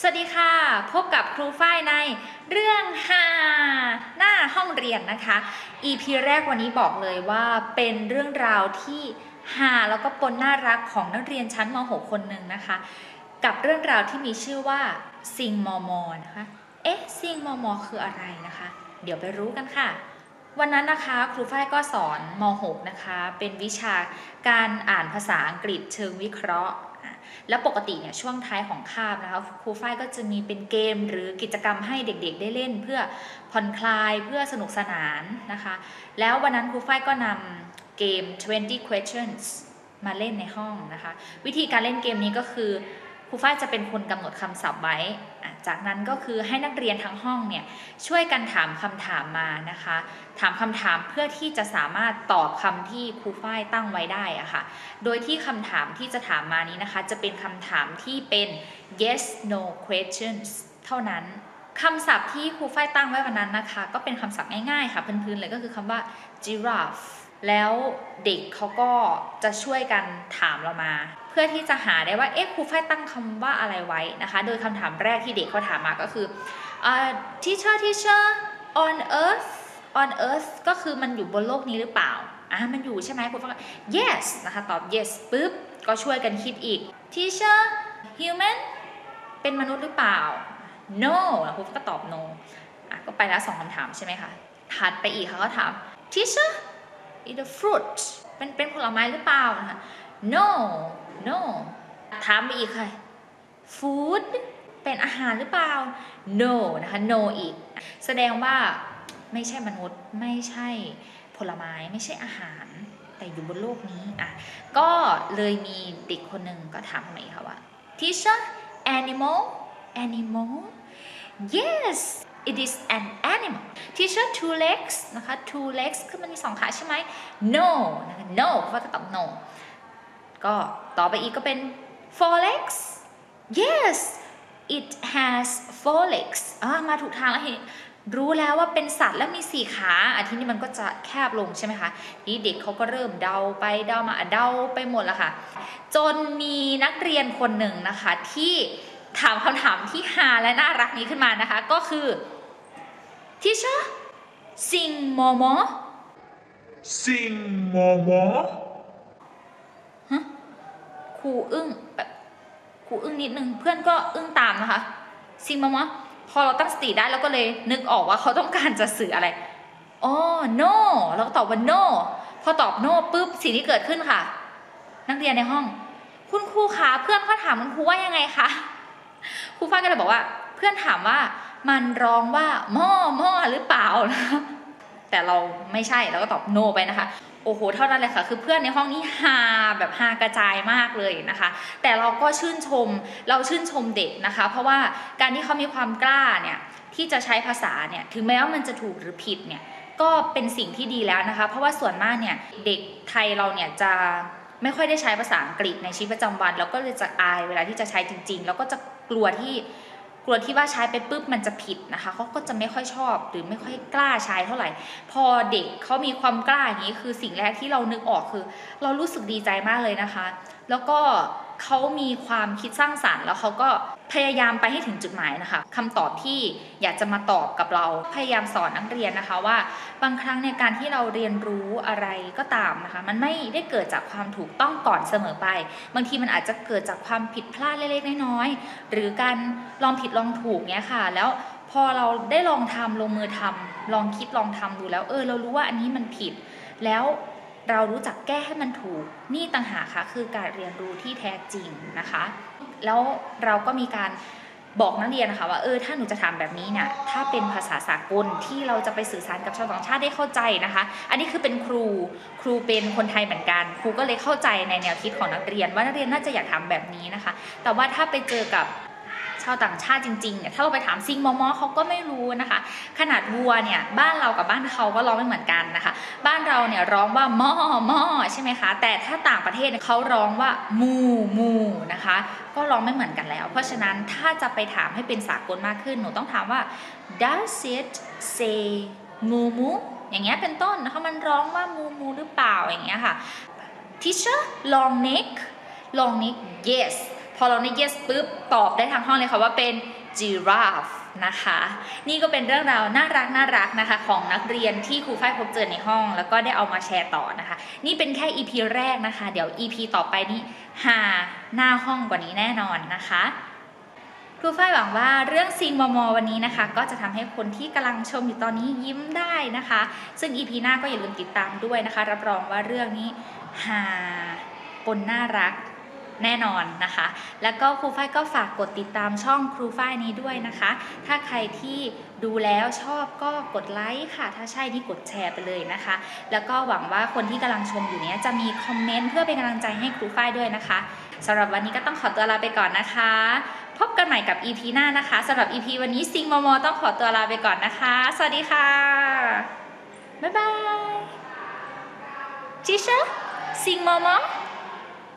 สวัสดีค่ะ พบกับครูฝ้ายในเรื่องฮาหน้าห้องเรียนนะคะ EP แรกวันนี้บอกเลยว่าเป็นเรื่องราวที่ฮาแล้วก็ปนน่ารักของนักเรียนชั้นม .6 คนหนึ่งนะคะ กับเรื่องราวที่มีชื่อว่าซิงมอมอนะคะเอ๊ะซิงมอมอคืออะไรนะคะ เดี๋ยวไปรู้กันค่ะ วันนั้นนะคะครูฝ้ายก็สอนม .6 นะคะ เป็นวิชาการอ่านภาษาอังกฤษเชิงวิเคราะห์ แล้วปกติเนี่ยช่วงท้ายของคาบนะคะครูฝ้ายก็จะมีเป็นเกมหรือกิจกรรมให้เด็กๆ ได้เล่น เพื่อผ่อนคลายเพื่อสนุกสนานนะคะ แล้ววันนั้นครูฝ้ายก็นำเกม 20 questions มาเล่นในห้องนะคะ วิธีการเล่นเกมนี้ก็คือ ครูฝ้ายจะเป็นคนกำหนดคำศัพท์ไว้ จากนั้นก็คือให้นักเรียนทั้งห้องเนี่ยช่วยกันถามคำถามมานะคะ ถามคำถามเพื่อที่จะสามารถตอบคำที่ครูฝ้ายตั้งไว้ได้อะค่ะ โดยที่คำถามที่จะถามมานี้นะคะ จะเป็นคำถามที่เป็น yes no questions เท่านั้นคำศัพท์ที่ครูฝ้ายตั้งไว้วันนั้นนะคะ ก็เป็นคำศัพท์ง่ายๆค่ะพื้นๆเลยก็คือคำว่า giraffe แล้วเด็กเขาก็จะช่วยกันถามเรามา พื่อที่จะหาได้ว่าเอ๊ะครูฝ้ายตั้งคำว่าอะไรไว้นะคะ โดยคำถามแรกที่เด็กเขาถามมาก็คือ teacher teacher on earth on earth ก็คือมันอยู่บนโลกนี้หรือเปล่าอะมันอยู่ใช่ไหมครูฝ้าย yes นะคะตอบ yes ปุ๊บก็ช่วยกันคิดอีก teacher human เป็นมนุษย์หรือเปล่า no ครูก็ตอบ no อะก็ไปแล้วสองคำถามใช่ไหมคะถัดไปอีกเขาก็ถาม teacher is a fruit เป็นเป็นผลไม้หรือเปล่านะคะ no no ถามไปอีกค่ะ food เป็นอาหารหรือเปล่า no นะคะ no อีก แสดงว่าไม่ใช่มนุษย์ไม่ใช่ผลไม้ไม่ใช่อาหาร แต่อยู่บนโลกนี้อะก็เลยมีเด็กคนหนึ่งก็ถามมาอีกค่ะว่า teacher animal animal yes it is an animal teacher two legs นะคะ two legs คือมันมีสองขาใช่ไหม no นะคะ no เพราะว่าก็ตอบ no ก็ต่อไปอีกก็เป็น four legs yes it has four legs อ่ามาถูกทางแล้วเห็นรู้แล้วว่าเป็นสัตว์แล้วมีสี่ขาอะทีนี้มันก็จะแคบลงใช่ไหมคะทีนี้เด็กเขาก็เริ่มเดาไปเดามาเดาไปหมดแล้วค่ะ จนมีนักเรียนคนหนึ่งนะคะที่ถามคำถามที่ฮาและน่ารักนี้ขึ้นมานะคะ ก็คือ teacher sing more Sing momo ครูอึ้งแบบครูอึ้งนิดนึงเพื่อนก็อึ้งตามนะคะซิงมามะพอเราตั้งสติได้เราก็เลยนึกออกว่าเขาต้องการจะสื่ออะไรอ๋อ no เราก็ตอบว่า no พอตอบ no ปุ๊บสิ่งที่เกิดขึ้นค่ะ นักเรียนในห้อง คุณครูคะเพื่อนเขาถามคุณครูว่ายังไงคะครูฟ้าก็เลยบอกว่า เพื่อนถามว่ามันร้องว่าหม้อหม้อหรือเปล่าแต่เราไม่ใช่เราก็ตอบ no ไปนะคะโอ้โหเท่านั้นเลยค่ะ คือเพื่อนในห้องนี้ฮาแบบฮากระจายมากเลยนะคะ แต่เราก็ชื่นชมเราชื่นชมเด็กนะคะ เพราะว่าการที่เขามีความกล้าเนี่ยที่จะใช้ภาษาเนี่ยถึงแม้ว่ามันจะถูกหรือผิดเนี่ยก็เป็นสิ่งที่ดีแล้วนะคะ เพราะว่าส่วนมากเนี่ยเด็กไทยเราเนี่ยจะไม่ค่อยได้ใช้ภาษาอังกฤษในชีวิตประจำวัน แล้วก็เลยจะอายเวลาที่จะใช้จริง ๆ แล้วก็จะกลัวที่ กลัวที่ว่าใช้ไปปุ๊บมันจะผิดนะคะเขาก็จะไม่ค่อยชอบหรือไม่ค่อยกล้าใช้เท่าไหร่ พอเด็กเขามีความกล้าอย่างนี้คือสิ่งแรกที่เรานึกออกคือ เรารู้สึกดีใจมากเลยนะคะ แล้วก็ เขามีความคิดสร้างสรรค์ แล้วเขาก็พยายามไปให้ถึงจุดหมายนะคะคำตอบที่อยากจะมาตอบกับเราพยายามสอนนักเรียนนะคะว่า บางครั้งในการที่เราเรียนรู้อะไรก็ตามนะคะ มันไม่ได้เกิดจากความถูกต้องก่อนเสมอไป บางทีมันอาจจะเกิดจากความผิดพลาดเล็กๆน้อยๆหรือการลองผิดลองถูกเนี้ยค่ะ แล้วพอเราได้ลองทำลงมือทำลองคิดลองทำดูแล้ว เออ เรารู้ว่าอันนี้มันผิดแล้ว เรารู้จักแก้ให้มันถูก นี่ต่างหากค่ะคือการเรียนรู้ที่แท้จริงนะคะ แล้วเราก็มีการบอกนักเรียนนะคะว่าเออถ้าหนูจะทำแบบนี้เนี่ยถ้าเป็นภาษาสากลที่เราจะไปสื่อสารกับชาวต่างชาติได้เข้าใจนะคะ อันนี้คือเป็นครูครูเป็นคนไทยเหมือนกัน ครูก็เลยเข้าใจในแนวคิดของนักเรียน ว่านักเรียนน่าจะอยากทำแบบนี้นะคะ แต่ว่าถ้าไปเจอกับาวต่างชาติจริงๆเนี่ยถ้าเราไปถามซิงมอมอเขาก็ไม่รู้นะคะ ขนาดวัวเนี่ยบ้านเรากับบ้านเขาก็ร้องไม่เหมือนกันนะคะ บ้านเราเนี่ยร้องว่ามอมอใช่ไหมคะ แต่ถ้าต่างประเทศเนี่ยเขาร้องว่ามูมูนะคะ ก็ร้องไม่เหมือนกันแล้ว เพราะฉะนั้นถ้าจะไปถามให้เป็นสากลมากขึ้นหนูต้องถามว่า does it say มูมูอย่างเงี้ยเป็นต้นนะคะมันร้องว่ามูมูหรือเปล่าอย่างเงี้ยค่ะ teacher long neck long neck yes พอเราใน yes ปุ๊บตอบได้ทางห้องเลยค่ะว่าเป็น giraffe นะคะ นี่ก็เป็นเรื่องราวน่ารักน่ารักนะคะ ของนักเรียนที่ครูฝ้ายพบเจอในห้อง แล้วก็ได้เอามาแชร์ต่อนะคะ นี่เป็นแค่ EP แรกนะคะ เดี๋ยว EP ต่อไปนี้หาหน้าห้องกว่านี้แน่นอนนะคะครูฝ้ายหวังว่าเรื่องซิงมอมอวันนี้นะคะ ก็จะทำให้คนที่กำลังชมอยู่ตอนนี้ยิ้มได้นะคะ ซึ่ง EP หน้าก็อย่าลืมติดตามด้วยนะคะ รับรองว่าเรื่องนี้หาปนน่ารัก แน่นอนนะคะ แล้วก็ครูฝ้ายก็ฝากกดติดตามช่องครูฝ้ายนี้ด้วยนะคะ ถ้าใครที่ดูแล้วชอบก็กดไลค์ค่ะ ถ้าใช่นี่กดแชร์ไปเลยนะคะ แล้วก็หวังว่าคนที่กำลังชมอยู่เนี้ยจะมีคอมเมนต์เพื่อเป็นกำลังใจให้ครูฝ้ายด้วยนะคะสำหรับวันนี้ก็ต้องขอตัวลาไปก่อนนะคะ พบกันใหม่กับ EP หน้านะคะสำหรับ EP วันนี้ซิงมอมอต้องขอตัวลาไปก่อนนะคะ สวัสดีค่ะ บ๊ายบายจิชะซิงมอมอ